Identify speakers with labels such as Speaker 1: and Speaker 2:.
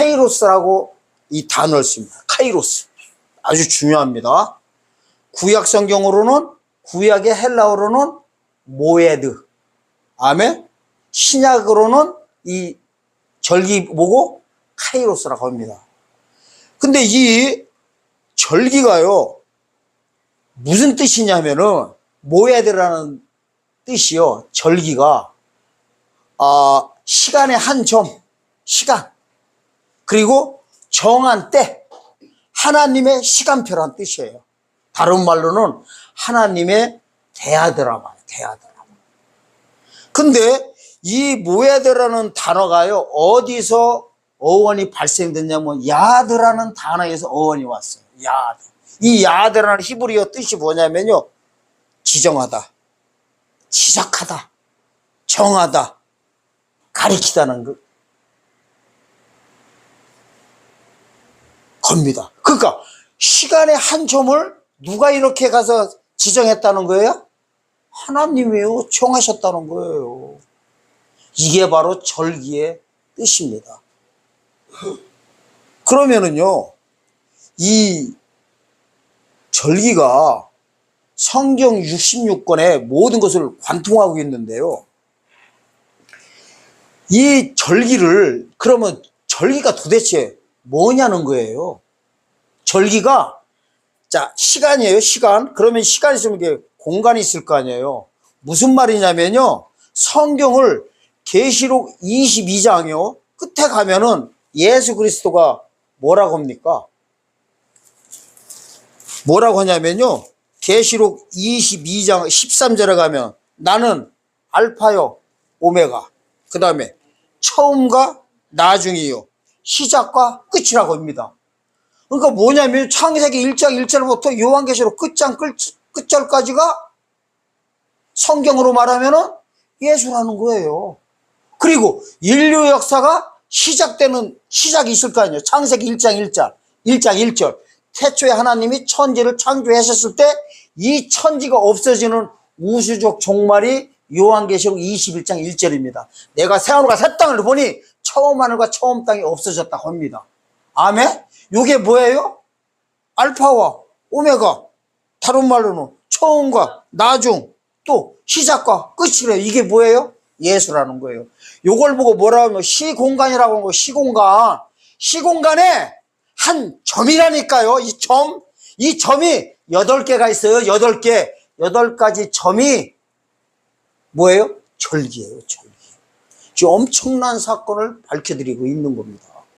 Speaker 1: 카이로스라고 이 단어를 씁니다. 카이로스. 아주 중요합니다. 구약 성경으로는 구약의 헬라어로는 모에드. 아멘. 신약으로는 이 절기 보고 카이로스라고 합니다. 근데 이 절기가요, 무슨 뜻이냐면은, 모에드라는 뜻이요, 절기가, 아, 시간의 한 점, 시간. 그리고 정한 때, 하나님의 시간표란 뜻이에요. 다른 말로는 하나님의 대하드라마, 대하드라마. 근데 이 모야드라는 단어가요, 어디서 어원이 발생됐냐면, 야드라는 단어에서 어원이 왔어요. 야드. 이 야드라는 히브리어 뜻이 뭐냐면요, 지정하다, 지적하다, 정하다, 가리키다는 그 겁니다. 그러니까 시간의 한 점을 누가 이렇게 가서 지정했다는 거예요? 하나님이요. 정하셨다는 거예요. 이게 바로 절기의 뜻입니다. 그러면은요, 이 절기가 성경 66권의 모든 것을 관통하고 있는데요. 이 절기를, 그러면 절기가 도대체 뭐냐는 거예요. 절기가, 자, 시간이에요, 시간. 그러면 시간이 있으면 이게 공간이 있을 거 아니에요. 무슨 말이냐면요. 성경을 계시록 22장이요. 끝에 가면은 예수 그리스도가 뭐라고 합니까? 뭐라고 하냐면요. 계시록 22장 13절에 가면 나는 알파요 오메가 그 다음에 처음과 나중이요 시작과 끝이라고 합니다. 그러니까 뭐냐면 창세기 1장 1절부터 요한계시록 끝장 끝, 끝절까지가 성경으로 말하면은 예수라는 거예요. 그리고 인류 역사가 시작되는 시작이 있을 거 아니에요. 창세기 1장 1절, 1장 1절. 태초에 하나님이 천지를 창조하셨을 때 이 천지가 없어지는 우주적 종말이 요한계시록 21장 1절입니다. 내가 새하늘과 새 땅을 보니 처음 하늘과 처음 땅이 없어졌다고 합니다. 아멘? 이게 뭐예요? 알파와 오메가. 다른 말로는 처음과 나중 또 시작과 끝이래요. 이게 뭐예요? 예수라는 거예요. 요걸 보고 뭐라 하면 시공간이라고 하는 거 시공간. 시공간에 한 점이라니까요. 이 점. 이 점이 여덟 개가 있어요. 여덟 개. 여덟 가지 점이 뭐예요? 절기예요. 절기. 지금 엄청난 사건을 밝혀드리고 있는 겁니다.